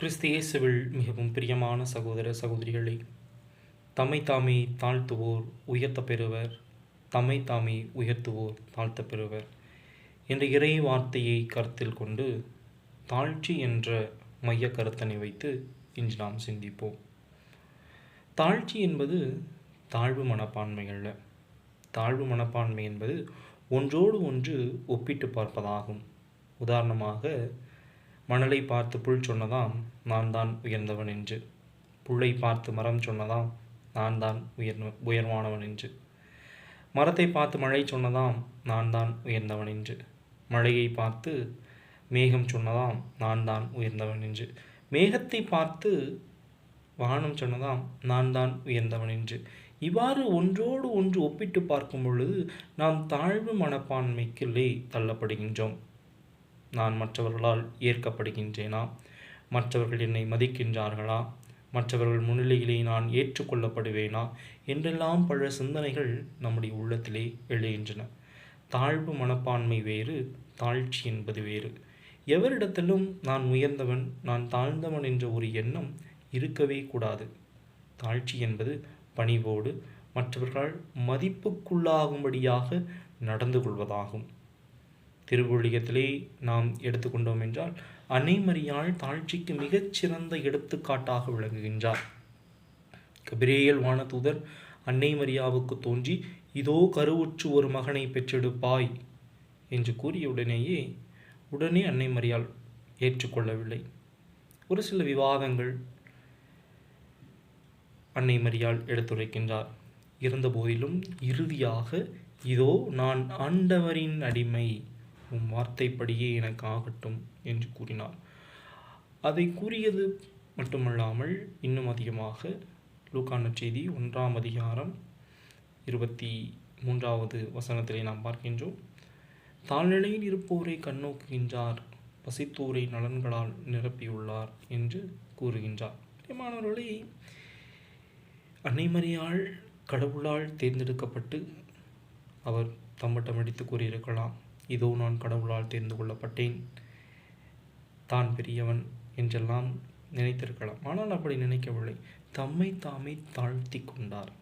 கிறிஸ்து இயேசுவில் மிகவும் பிரியமான சகோதர சகோதரிகளே தம்மை தாமே தாழ்த்துவோர் உயர்த்த பெறுவர். தம்மை தாமே உயர்த்துவோர் தாழ்த்த பெறுவர். என்ற இறை வார்த்தையை கருத்தில் கொண்டு தாழ்ச்சி என்ற மைய கருத்தனை வைத்து இன்று நாம் சிந்திப்போம். தாழ்ச்சி என்பது தாழ்வு மனப்பான்மை அல்ல. தாழ்வு மனப்பான்மை என்பது ஒன்றோடு ஒன்று ஒப்பிட்டு பார்ப்பதாகும். உதாரணமாக மணலை பார்த்து புல் சொன்னதாம் நான் தான் உயர்ந்தவன் என்று. புல்லை பார்த்து மரம் சொன்னதாம் நான் தான் உயர் உயர்வானவன் என்று. மரத்தை பார்த்து மழை சொன்னதாம் நான் தான் உயர்ந்தவன் என்று. மழையை பார்த்து மேகம் சொன்னதாம் நான் தான் உயர்ந்தவன் என்று. மேகத்தை பார்த்து வானம் சொன்னதாம் நான் தான் உயர்ந்தவன் என்று. இவ்வாறு ஒன்றோடு ஒன்று ஒப்பிட்டு பார்க்கும் பொழுது நாம் தாழ்வு மனப்பான்மைக்குள்ளே தள்ளப்படுகின்றோம். நான் மற்றவர்களால் ஏற்கப்படுகின்றேனா? மற்றவர்கள் என்னை மதிக்கின்றார்களா? மற்றவர்கள் முன்னிலையிலே நான் ஏற்றுக்கொள்ளப்படுவேனா? என்றெல்லாம் பல சிந்தனைகள் நம்முடைய உள்ளத்திலே எழுகின்றன. தாழ்வு மனப்பான்மை வேறு தாழ்ச்சி என்பது வேறு. எவரிடத்திலும் நான் உயர்ந்தவன் நான் தாழ்ந்தவன் என்ற ஒரு எண்ணம் இருக்கவே கூடாது. தாழ்ச்சி என்பது பணிவோடு மற்றவர்கள் மதிப்புக்குள்ளாகும்படியாக நடந்து கொள்வதாகும். திருவொழியத்திலே நாம் எடுத்துக்கொண்டோம் என்றால் அன்னைமரியாள் தாழ்ச்சிக்கு மிகச்சிறந்த எடுத்துக்காட்டாக விளங்குகின்றார். கபிரேயல் வானதூதர் அன்னை மரியாவுக்கு தோன்றி இதோ கருவுற்று ஒரு மகனை பெற்றெடுப்பாய் என்று கூறிய உடனேயே உடனே அன்னை மரியாள் ஏற்றுக்கொள்ளவில்லை. ஒரு சில விவாதங்கள் அன்னை மரியாள் எடுத்துரைக்கின்றார். இருந்தபோதிலும் இறுதியாக இதோ நான் ஆண்டவரின் அடிமை உம் வார்த்தைப்படியே எனக்கு ஆகட்டும் என்று கூறினார். அதை கூறியது மட்டுமல்லாமல் இன்னும் அதிகமாக லூக்கான செய்தி ஒன்றாம் அதிகாரம் இருபத்தி மூன்றாவது வசனத்திலே நாம் பார்க்கின்றோம். தாழ்நிலையில் இருப்போரை கண்ணோக்குகின்றார் பசித்தோரை நலன்களால் நிரப்பியுள்ளார் என்று கூறுகின்றார். பிரியமானவர்களே அன்னைமரியாள் கடவுளால் தேர்ந்தெடுக்கப்பட்டு அவர் தம்மட்டம் அடித்து கூறியிருக்கலாம். இதோ நான் கடவுளால் தேர்ந்து கொள்ளப்பட்டேன். தான் பெரியவன் என்றெல்லாம் நினைத்திருக்கலாம். ஆனால் அப்படி நினைக்கவில்லை. தம்மை தாமே தாழ்த்தி கொண்டார்.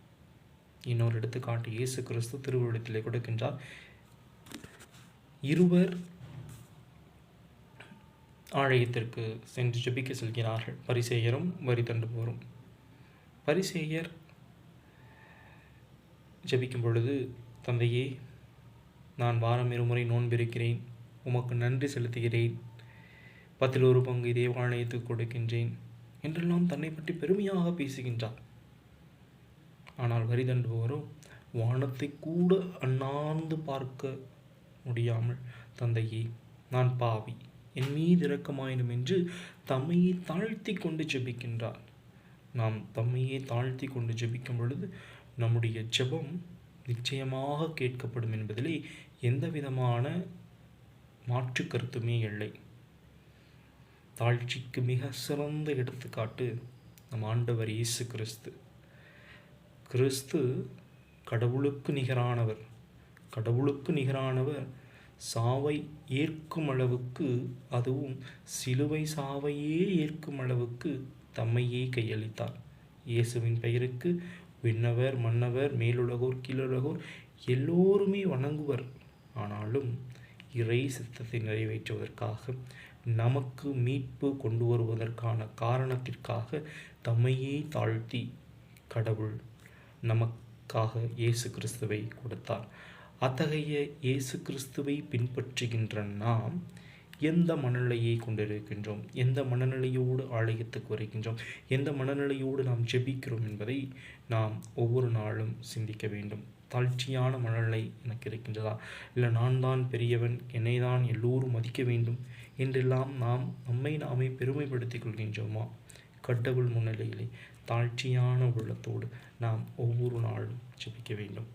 இன்னொரு எடுத்துக்காட்டு இயேசு கிறிஸ்து திருவிழத்திலே கொடுக்கின்றார். இருவர் ஆலயத்திற்கு சென்று ஜபிக்க செல்கிறார்கள். பரிசேயரும் வரி தண்டுபவரும். பரிசேயர் ஜபிக்கும் பொழுது தந்தையே நான் வாரம் இருமுறை நோன்பிருக்கிறேன். உமக்கு நன்றி செலுத்துகிறேன். பத்தில் ஒரு பங்கு தேவாலயத்துக்கு கொடுக்கின்றேன். என்றெல்லாம் தன்னை பற்றி பெருமையாக பேசுகின்றார் ஆனால் வரி தண்டுபவரோ வானத்தை கூட அண்ணாந்து பார்க்க முடியாமல் தந்தையே நான் பாவி. என் மீது இறக்கமாயினும் என்று தம்மையை தாழ்த்தி கொண்டு ஜெபிக்கின்றார். நாம் தம்மையே தாழ்த்தி கொண்டு ஜெபிக்கும் பொழுது நம்முடைய ஜெபம் நிச்சயமாக கேட்கப்படும் என்பதிலே எந்த விதமான மாற்று கருத்துமே இல்லை. தாழ்ச்சிக்கு மிக சிறந்த எடுத்துக்காட்டு நம் ஆண்டவர் இயேசு கிறிஸ்து. கிறிஸ்து கடவுளுக்கு நிகரானவர். கடவுளுக்கு நிகரானவர் சாவை ஏற்கும் அளவுக்கு அதுவும் சிலுவை சாவையே ஏற்கும் அளவுக்கு தம்மையே கையளித்தார். இயேசுவின் பெயருக்கு விண்ணவர் மன்னவர் மேலுலகோர் கீழுலகோர் எல்லோருமே வணங்குவர். ஆனாலும் இறை சித்தத்தை நிறைவேற்றுவதற்காக நமக்கு மீட்பு கொண்டு வருவதற்கான காரணத்திற்காக தம்மையே தாழ்த்தி கடவுள் நமக்காக இயேசு கிறிஸ்துவை கொடுத்தார். அத்தகைய இயேசு கிறிஸ்துவை பின்பற்றுகின்ற நாம் எந்த மனநிலையை கொண்டிருக்கின்றோம்? எந்த மனநிலையோடு ஆலயத்துக்கு வருகின்றோம்? எந்த மனநிலையோடு நாம் ஜெபிக்கிறோம் என்பதை நாம் ஒவ்வொரு நாளும் சிந்திக்க வேண்டும். தாழ்ச்சியான மனநிலை எனக்கு இருக்கின்றதா? இல்லை நான் தான் பெரியவன் என்னை தான் எல்லோரும் மதிக்க வேண்டும் என்றெல்லாம் நாம் நம்மை நாமே பெருமைப்படுத்திக் கொள்கின்றோமா? கடவுள் முன்னிலையிலே தாழ்ச்சியான உள்ளத்தோடு நாம் ஒவ்வொரு நாளும் ஜெபிக்க வேண்டும்.